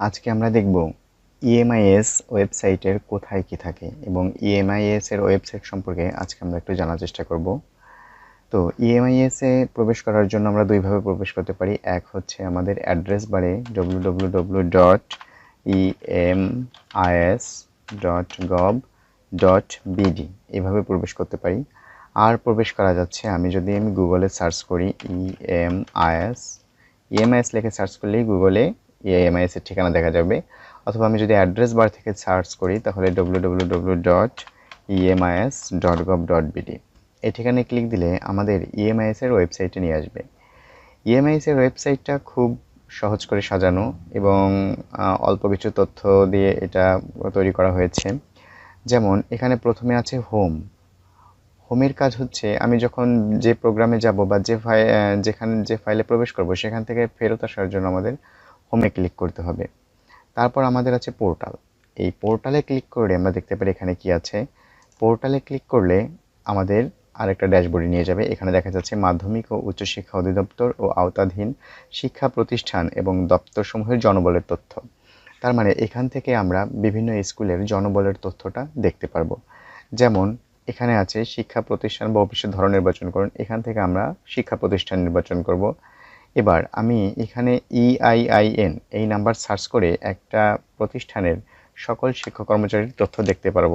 আজকে আমরা দেখব ইএমআইএস ওয়েবসাইটের কোথায় কি থাকে এবং ইএমআইএস এর ওয়েবসাইট সম্পর্কে আজকে আমরা একটু জানার চেষ্টা করব। তো ইএমআইএস এ প্রবেশ করার জন্য আমরা দুইভাবে প্রবেশ করতে পারি। এক হচ্ছে আমাদের অ্যাড্রেস বারে W W W dot EMIS dot gov dot BD এভাবে প্রবেশ করতে পারি। আর প্রবেশ করা যাচ্ছে, আমি যদি আমি গুগলে সার্চ করি ইএমআইএস ইএমআইএস লিখে সার্চ করলেই গুগলে ইএমআইএস এর ঠিকানা দেখা যাবে। অথবা আমি যদি অ্যাড্রেস বার থেকে সার্চ করি, তাহলে W dot EMIS dot dot BD এই ঠিকানায় ক্লিক দিলে আমাদের ইএমআইএস এর ওয়েবসাইটে নিয়ে আসবে। ইএমআইএস এর ওয়েবসাইটটা খুব সহজ করে সাজানো এবং অল্প কিছু তথ্য দিয়ে এটা তৈরি করা হয়েছে। যেমন, এখানে প্রথমে আছে হোম হোমের কাজ হচ্ছে, আমি যখন যে প্রোগ্রামে যাব বা যে ফাইল যেখানে, যে ফাইলে প্রবেশ করব, সেখান থেকে ফেরত আসার জন্য আমাদের হোমে ক্লিক করতে হবে। তারপর আমাদের আছে পোর্টাল এই পোর্টালে ক্লিক করে আমরা দেখতে পারি এখানে কি আছে। পোর্টালে ক্লিক করলে আমাদের আরেকটা ড্যাশবোর্ডে নিয়ে যাবে। এখানে দেখা যাচ্ছে মাধ্যমিক ও উচ্চশিক্ষা অধিদপ্তর ও আওতাধীন শিক্ষা প্রতিষ্ঠান এবং দপ্তরসমূহের জনবলের তথ্য। তার মানে এখান থেকে আমরা বিভিন্ন স্কুলের জনবলের তথ্যটা দেখতে পারব। যেমন এখানে আছে শিক্ষা প্রতিষ্ঠান বা অফিসের ধরন নির্বাচন করুন। এখান থেকে আমরা শিক্ষা প্রতিষ্ঠান নির্বাচন করব। এবার আমি এখানে E ইআইআইএন এই নাম্বার সার্চ করে একটা প্রতিষ্ঠানের সকল শিক্ষক কর্মচারীর তথ্য দেখতে পারব।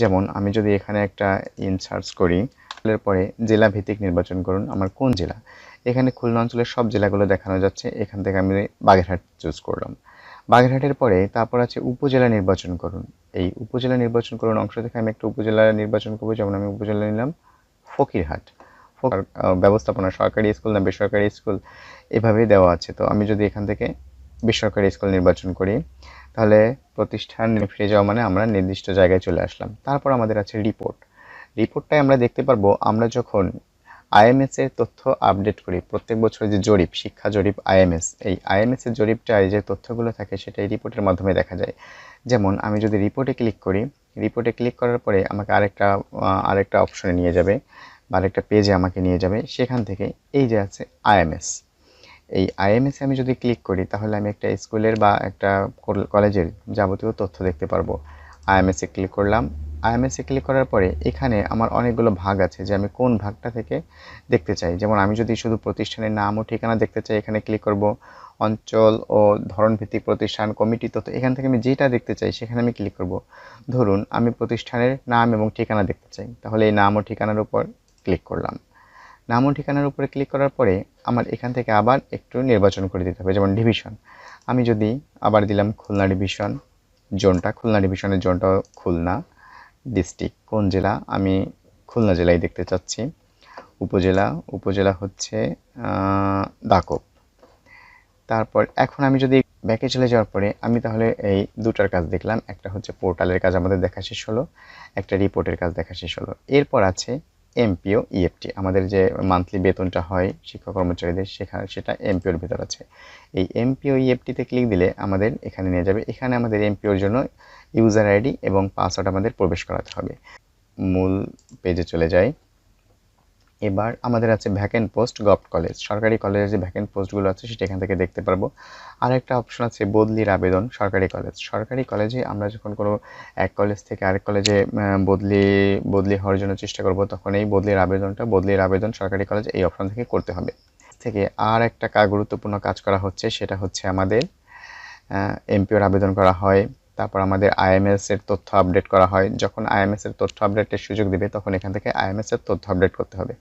যেমন আমি যদি এখানে একটা ইন সার্চ করি পরে জেলা ভিত্তিক নির্বাচন করুন, আমার কোন জেলা? এখানে খুলনা অঞ্চলের সব জেলাগুলো দেখানো যাচ্ছে, এখান থেকে আমি বাগেরহাট চুজ করলাম। বাগেরহাটের পরে তারপর আছে উপজেলা নির্বাচন করুন। এই উপজেলা নির্বাচন করুন অংশ থেকে আমি একটা উপজেলা নির্বাচন করব, যেমন আমি উপজেলা নিলাম ফকিরহাট। ব্যবস্থাপনা, সরকারি স্কুল না বেসরকারি স্কুল, এভাবেই দেওয়া আছে। তো আমি যদি এখান থেকে বেসরকারি স্কুল নির্বাচন করি, তাহলে প্রতিষ্ঠান ফিরে যাওয়া মানে আমরা নির্দিষ্ট জায়গায় চলে আসলাম। তারপর আমাদের আছে রিপোর্ট। রিপোর্টটায় আমরা দেখতে পারব, আমরা যখন আইএমএস এর তথ্য আপডেট করি, প্রত্যেক বছর যে জরিপ, শিক্ষা জরিপ, আইএমএস, এই আইএমএস এর জরিপটায় যে তথ্যগুলো থাকে, সেটা এই রিপোর্টের মাধ্যমে দেখা যায়। যেমন, আমি যদি রিপোর্টে ক্লিক করি, রিপোর্টে ক্লিক করার পরে আমাকে আরেকটা আরেকটা অপশনে নিয়ে যাবে। বা আরেকটা পেজে আমাকে নিয়ে যাবে, সেখান থেকে এই যে আছে আইএমএস এই আইএমএস আমি যদি ক্লিক করি, তাহলে আমি একটা স্কুলের বা একটা কলেজের যাবতীয় তথ্য দেখতে পারব। আইএমএস এ ক্লিক করলাম। আইএমএস এ ক্লিক করার পরে এখানে আমার অনেকগুলো ভাগ আছে যে আমি কোন ভাগটা থেকে দেখতে চাই। যেমন আমি যদি শুধু প্রতিষ্ঠানের নাম ও ঠিকানা দেখতে চাই, এখানে ক্লিক করব অঞ্চল ও ধরন ভিত্তিক প্রতিষ্ঠান কমিটি তথ্য, এখান থেকে আমি যেটা দেখতে চাই, সেখানে আমি ক্লিক করব। ধরুন আমি প্রতিষ্ঠানের নাম এবং ঠিকানা দেখতে চাই। তাহলে এই নাম ও ঠিকানার উপর ক্লিক করলাম। নাম ও ঠিকানার উপরে ক্লিক করার পরে আমার এখান থেকে আবার একটু নির্বাচন করে দিতে হবে, যেমন ডিভিশন আমি যদি আবার দিলাম খুলনা ডিভিশন জোনটা, খুলনা ডিভিশনের জোনটা খুলনা ডিস্ট্রিক্ট কোন জেলা? আমি খুলনা জেলায় দেখতে চাচ্ছি। উপজেলা উপজেলা হচ্ছে দাকব তারপর এখন আমি যদি ব্যাকে চলে যাওয়ার পরে আমি তাহলে এই দুটার কাজ দেখলাম। একটা হচ্ছে পোর্টালের কাজ আমাদের দেখা শেষ হলো, একটা রিপোর্টের কাজ দেখা শেষ হলো। এরপর আছে এমপিও ইএফটি আমাদের যে মান্থলি বেতনটা হয় শিক্ষক কর্মচারীদের, সেখানে সেটা এমপিওর ভিতর আছে। এই এমপিও ইএফটিতে ক্লিক দিলে আমাদের এখানে নিয়ে যাবে। এখানে আমাদের এমপিওর জন্য ইউজার আইডি এবং পাসওয়ার্ড আমাদের প্রবেশ করাতে হবে। মূল পেজে চলে যাই। এবার আমাদের আছে ভ্যাকেন্ট পোস্ট গভ কলেজ সরকারি কলেজের যে ভ্যাকেন্ট পোস্টগুলো আছে, সেটা এখান থেকে দেখতে পারব। আর একটা অপশন আছে, বদলির আবেদন, সরকারি কলেজ সরকারি কলেজে আমরা যখন কোনো এক কলেজ থেকে আরেক কলেজে বদলি বদলি হওয়ার জন্য চেষ্টা করব, তখন এই বদলির আবেদনটা, বদলির আবেদন সরকারি কলেজ এই অপশন থেকে করতে হবে। থেকে আর একটা গুরুত্বপূর্ণ কাজ করা হচ্ছে, সেটা হচ্ছে আমাদের এমপিওর আবেদন করা হয়। তারপর আমাদের আইএমএস এর তথ্য আপডেট করা হয়। যখন আইএমএস এর তথ্য আপডেটের সুযোগ দিবে, তখন এখান থেকে আইএমএস এর তথ্য আপডেট করতে হবে।